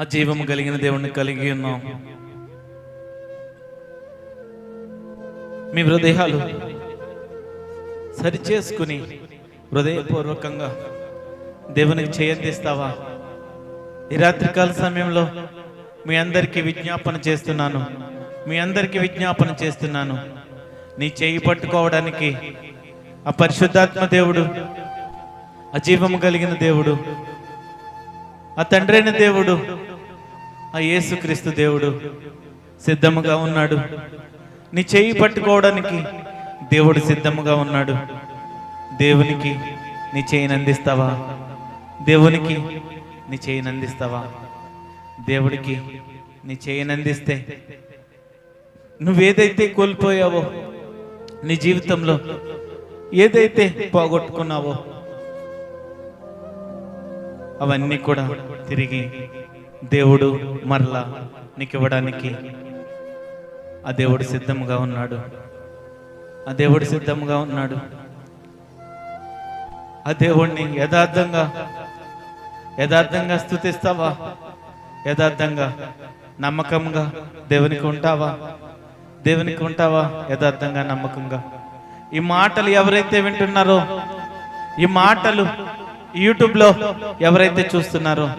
ఆ జీవము కలిగిన దేవుణ్ణి కలిగి ఉన్నాం. మీ హృదయాలు సరిచేసుకుని హృదయపూర్వకంగా దేవునికి చేయందిస్తావా? ఈ రాత్రికాల సమయంలో మీ అందరికీ విజ్ఞాపన చేస్తున్నాను. మీ అందరికీ విజ్ఞాపన చేస్తున్నాను. నీ చేయి పట్టుకోవడానికి ఆ పరిశుద్ధాత్మ దేవుడు అజీవము కలిగిన దేవుడు ఆ తండ్రైన దేవుడు ఆ యేసుక్రీస్తు దేవుడు సిద్ధముగా ఉన్నాడు. నీ చేయి పట్టుకోవడానికి దేవుడు సిద్ధముగా ఉన్నాడు. దేవునికి నీ చేయిని అందిస్తావా? దేవునికి నీ చేయిని అందిస్తావా? దేవుడికి నీ చేయిని అందిస్తే నువ్వేదైతే కోల్పోయావో నీ జీవితంలో ఏదైతే పోగొట్టుకున్నావో అవన్నీ కూడా తిరిగి దేవుడు మరలా నీకు ఇవ్వడానికి ఆ దేవుడు సిద్ధంగా ఉన్నాడు. ఆ దేవుడు సిద్ధంగా ఉన్నాడు. ఆ దేవుణ్ణి యథార్థంగా యథార్థంగా స్థుతిస్తావా? యథార్థంగా నమ్మకంగా దేవునికి ఉంటావా? దేవునికి ఉంటావా? యథార్థంగా నమ్మకంగా. ఈ మాటలు ఎవరైతే వింటున్నారో ఈ మాటలు యూట్యూబ్లో ఎవరైతే చూస్తున్నారో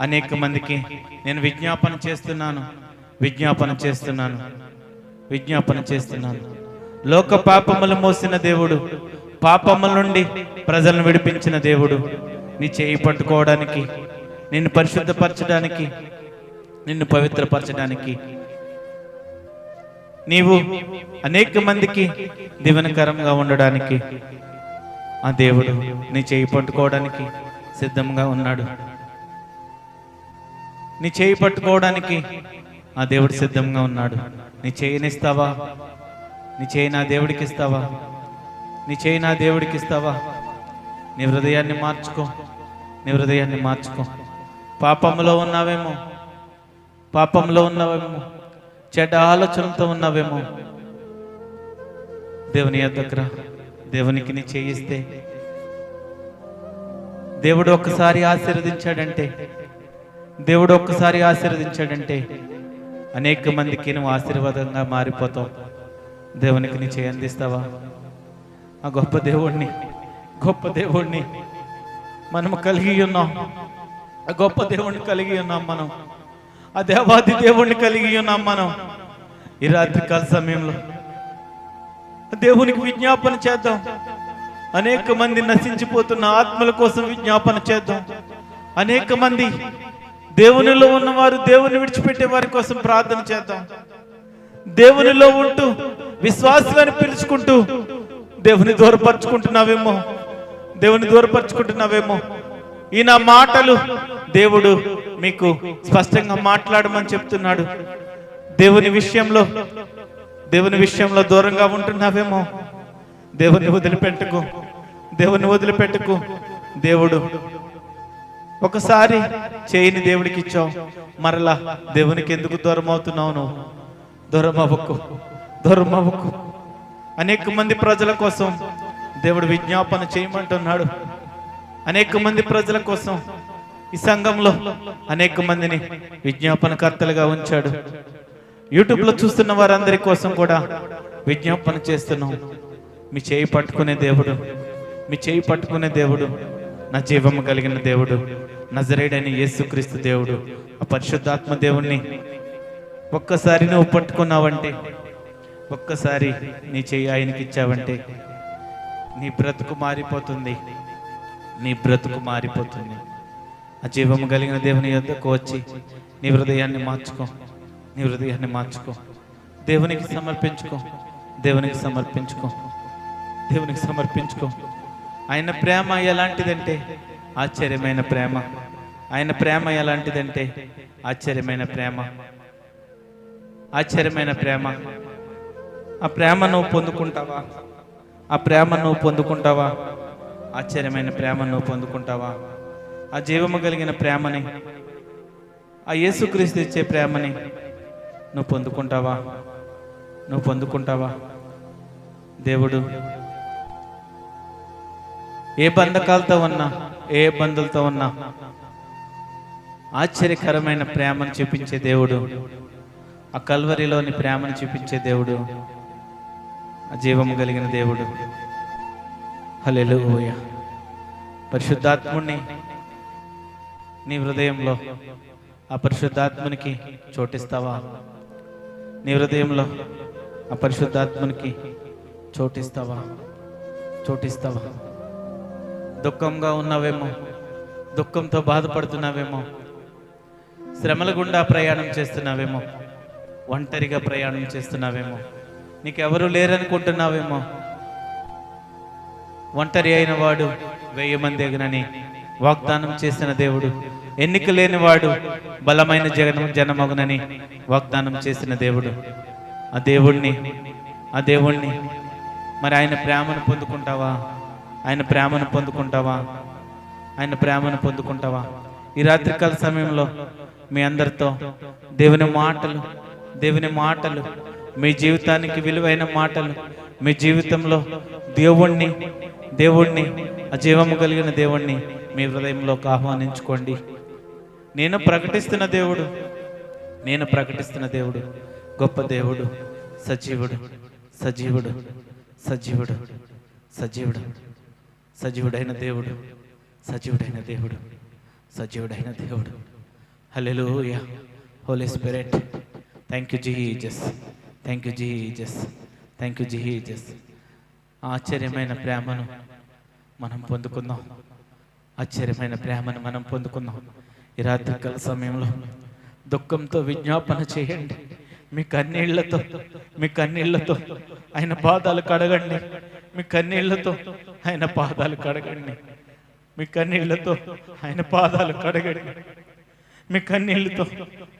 అనేక మందికి నేను విజ్ఞాపన చేస్తున్నాను. విజ్ఞాపన చేస్తున్నాను. విజ్ఞాపన చేస్తున్నాను. లోక పాపములు మోసిన దేవుడు పాపముల నుండి ప్రజలను విడిపించిన దేవుడు నీ చేయి పట్టుకోవడానికి నిన్ను పరిశుద్ధపరచడానికి నిన్ను పవిత్రపరచడానికి. నీవు అనేక మందికి దివనకరంగా ఉండడానికి ఆ దేవుడు నీ చేయి పట్టుకోవడానికి సిద్ధంగా ఉన్నాడు. నీ చేయి పట్టుకోవడానికి ఆ దేవుడు సిద్ధంగా ఉన్నాడు. నీ చేయినిస్తావా నీ చేయి నా దేవుడికి ఇస్తావా? నీ చేయి నా దేవుడికి ఇస్తావా? నీ హృదయాన్ని మార్చుకో. నీ హృదయాన్ని మార్చుకో. పాపంలో ఉన్నావేమో? పాపంలో ఉన్నావేమో? చెడ్డ ఆలోచనలతో ఉన్నావేమో? దేవుని దగ్గర దేవునికి నీ చేయిస్తే దేవుడు ఒక్కసారి ఆశీర్వదించాడంటే దేవుడు ఒక్కసారి ఆశీర్వదించాడంటే అనేక మందికి నువ్వు ఆశీర్వాదంగా మారిపోతావు. దేవునికి నీ చేయి అందిస్తావా? ఆ గొప్ప దేవుణ్ణి గొప్ప దేవుణ్ణి మనము కలిగి ఉన్నాం. ఆ గొప్ప దేవుణ్ణి కలిగి ఉన్నాం మనం. ఆ దేవాది దేవుణ్ణి కలిగి ఉన్నాం మనం. ఈ రాత్రికాల సమయంలో దేవునికి విజ్ఞాపన చేద్దాం. అనేక మంది నశించిపోతున్న ఆత్మల కోసం విజ్ఞాపన చేద్దాం. అనేక మంది దేవునిలో ఉన్నవారు దేవుని విడిచిపెట్టే వారి కోసం ప్రార్థన చేద్దాం. దేవునిలో ఉంటూ విశ్వాసులను పిలుచుకుంటూ దేవుని దూరపరుచుకుంటున్నావేమో దేవుని దూరపరుచుకుంటున్నావేమో. ఈ నా మాటలు దేవుడు మీకు స్పష్టంగా మాట్లాడమని చెప్తున్నాడు. దేవుని విషయంలో దేవుని విషయంలో దూరంగా ఉంటున్నావేమో దేవుని వదిలిపెట్టుకు దేవుని వదిలిపెట్టుకు దేవుడు ఒకసారి చేయని దేవుడికి ఇచ్చావు. మరలా దేవునికి ఎందుకు దూరం అవుతున్నావు నువ్వు దూరం అవ్వకు దూరం అవ్వకు అనేక మంది ప్రజల కోసం దేవుడు విజ్ఞాపన చేయమంటున్నాడు. అనేక మంది ప్రజల కోసం ఈ సంఘంలో అనేక మందిని విజ్ఞాపనకర్తలుగా ఉంచాడు. యూట్యూబ్లో చూస్తున్న వారందరి కోసం కూడా విజ్ఞాపన చేస్తున్నాం. మీ చేయి పట్టుకునే దేవుడు మీ చేయి పట్టుకునే దేవుడు. నా జీవము కలిగిన దేవుడు నజరేడైన యేసుక్రీస్తు దేవుడు ఆ పరిశుద్ధాత్మ దేవుణ్ణి ఒక్కసారి నువ్వు పట్టుకున్నావంటే ఒక్కసారి నీ చెయ్యి ఆయనకి ఇచ్చావంటే నీ బ్రతుకు మారిపోతుంది నీ బ్రతుకు మారిపోతుంది. ఆ జీవము కలిగిన దేవుని యొద్దకు వచ్చి నీ హృదయాన్ని మార్చుకో నీ హృదయాన్ని మార్చుకో. దేవునికి సమర్పించుకో దేవునికి సమర్పించుకో దేవునికి సమర్పించుకో. ఆయన ప్రేమ ఎలాంటిదంటే ఆశ్చర్యమైన ప్రేమ. ఆయన ప్రేమ ఎలాంటిదంటే ఆశ్చర్యమైన ప్రేమ. ఆశ్చర్యమైన ప్రేమ. ఆ ప్రేమ నువ్వు పొందుకుంటావా? ఆ ప్రేమ నువ్వు పొందుకుంటావా? ఆశ్చర్యమైన ప్రేమ నువ్వు పొందుకుంటావా? ఆ జీవము కలిగిన ప్రేమని ఆ యేసుక్రీస్తు ఇచ్చే ప్రేమని నువ్వు పొందుకుంటావా? నువ్వు పొందుకుంటావా? దేవుడు ఏ బంధకాలతో ఉన్నా ఏ ఇబ్బందులతో ఉన్నా ఆశ్చర్యకరమైన ప్రేమను చూపించే దేవుడు ఆ కల్వరిలోని ప్రేమను చూపించే దేవుడు ఆ జీవము కలిగిన దేవుడు. హల్లెలూయా. పరిశుద్ధాత్ముణ్ణి నీ హృదయంలో ఆ పరిశుద్ధాత్మునికి చోటిస్తావా? నీ హృదయంలో ఆ పరిశుద్ధాత్మునికి చోటిస్తావా? చోటిస్తావా? దుఃఖంగా ఉన్నావేమో? దుఃఖంతో బాధపడుతున్నావేమో? శ్రమల గుండా ప్రయాణం చేస్తున్నావేమో? ఒంటరిగా ప్రయాణం చేస్తున్నావేమో? నీకెవరు లేరనుకుంటున్నావేమో? ఒంటరి అయిన వాడు వెయ్యి మంది ఎగనని వాగ్దానం చేసిన దేవుడు ఎన్నిక లేనివాడు బలమైన జగన జనమగునని వాగ్దానం చేసిన దేవుడు. ఆ దేవుణ్ణి ఆ దేవుణ్ణి మరి ఆయన ప్రేమను పొందుకుంటావా? ఆయన ప్రేమను పొందుకుంటావా? ఆయన ప్రేమను పొందుకుంటావా? ఈ రాత్రికాల సమయంలో మీ అందరితో దేవుని మాటలు దేవుని మాటలు మీ జీవితానికి విలువైన మాటలు మీ జీవితంలో దేవుణ్ణి దేవుణ్ణి అజీవము కలిగిన దేవుణ్ణి మీ హృదయంలోకి ఆహ్వానించుకోండి. నేను ప్రకటిస్తున్న దేవుడు నేను ప్రకటిస్తున్న దేవుడు గొప్ప దేవుడు సజీవుడు సజీవుడు సజీవుడు సజీవుడు. సజీవుడైన దేవుడు సజీవుడైన దేవుడు సజీవుడైన దేవుడు. Hallelujah holy spirit thank you Jesus thank you Jesus thank you Jesus ఆశ్చర్యమైన ప్రేమను మనం పొందుకుందాం. ఆశ్చర్యమైన ప్రేమను మనం పొందుకుందాం. ఈ రాత్రికాల సమయంలో దుఃఖంతో విజ్ఞాపన చేయండి. మీ కన్నీళ్ళతో మీ కన్నీళ్ళతో ఆయన పాదాలు కడగండి మీ కన్నీళ్ళతో ఆయన పాదాలు కడగండి. మీ కన్నీళ్ళతో ఆయన పాదాలు కడగండి. మీ కన్నీళ్ళతో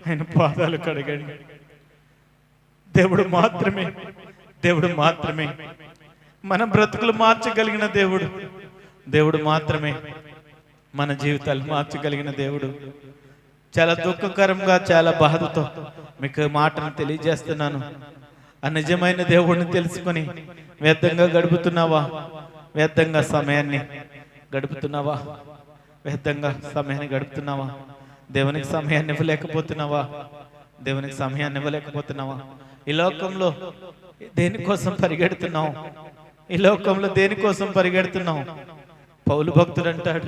ఆయన పాదాలు కడగండి. దేవుడు మాత్రమే దేవుడు మాత్రమే. మన బ్రతుకులు మార్చగలిగిన దేవుడు దేవుడు మాత్రమే. మన జీవితాలు మార్చగలిగిన దేవుడు. చాలా దుఃఖకరంగా చాలా బాధతో మీకు మాటను తెలియజేస్తున్నాను. ఆ నిజమైన దేవుడిని తెలుసుకొని వ్యర్థంగా గడుపుతున్నావా? వ్యర్థంగా సమయాన్ని గడుపుతున్నావా? వ్యర్థంగా సమయాన్ని గడుపుతున్నావా? దేవునికి సమయాన్ని ఇవ్వలేకపోతున్నావా? దేవునికి సమయాన్ని ఇవ్వలేకపోతున్నావా? ఈ లోకంలో దేనికోసం పరిగెడుతున్నావు? ఈ లోకంలో దేనికోసం పరిగెడుతున్నావు? పౌలు భక్తుడు అంటాడు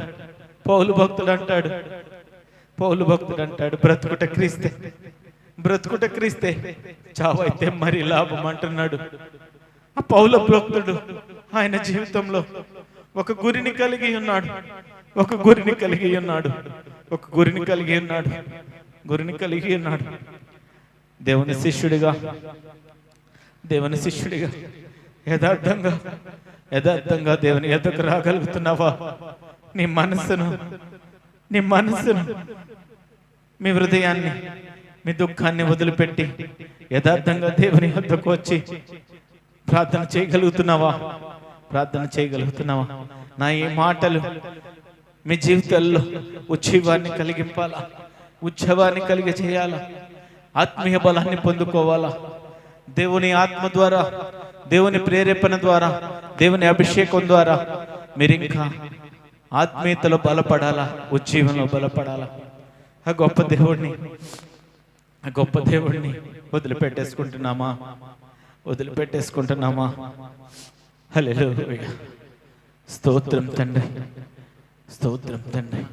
పౌలు భక్తుడు అంటాడు పౌలు భక్తుడు అంటాడు బ్రతుకుట క్రీస్తే. బ్రతుకుట క్రీస్తే. చావైతే మరి లాభం అంటున్నాడు. ఆ పౌల భక్తుడు ఆయన జీవితంలో ఒక గురిని కలిగి ఉన్నాడు. ఒక గురిని కలిగి ఉన్నాడు. ఒక గురిని కలిగి ఉన్నాడు. గురిని కలిగి ఉన్నాడు. దేవుని శిష్యుడిగా దేవుని శిష్యుడిగా యథార్థంగా యథార్థంగా దేవుని ఎద్దకు రాగలుగుతున్నావా? నీ మనస్సును నీ మనస్సును మీ హృదయాన్ని మీ దుఃఖాన్ని వదిలిపెట్టి యథార్థంగా దేవుని వద్దకు వచ్చి ప్రార్థన చేయగలుగుతున్నావా? ప్రార్థన చేయగలుగుతున్నావా? నా ఈ మాటలు మీ జీవితాల్లో ఉత్సవాన్ని కలిగింపాలా? ఉత్సవాన్ని కలిగి చేయాలా? ఆత్మీయ బలాన్ని పొందుకోవాలా? దేవుని ఆత్మ ద్వారా దేవుని ప్రేరేపణ ద్వారా దేవుని అభిషేకం ద్వారా మీరు ఇంకా ఆత్మీయతలో బలపడాలా? ఉజ్జీవంలో బలపడాలా? ఆ గొప్ప దేవుడిని ఆ గొప్ప దేవుడిని వదిలిపెట్టేసుకుంటున్నామా? వదిలిపెట్టేసుకుంటున్నామా? హలో స్తోత్రం తండ్రి. స్తోత్రం తండ్రి.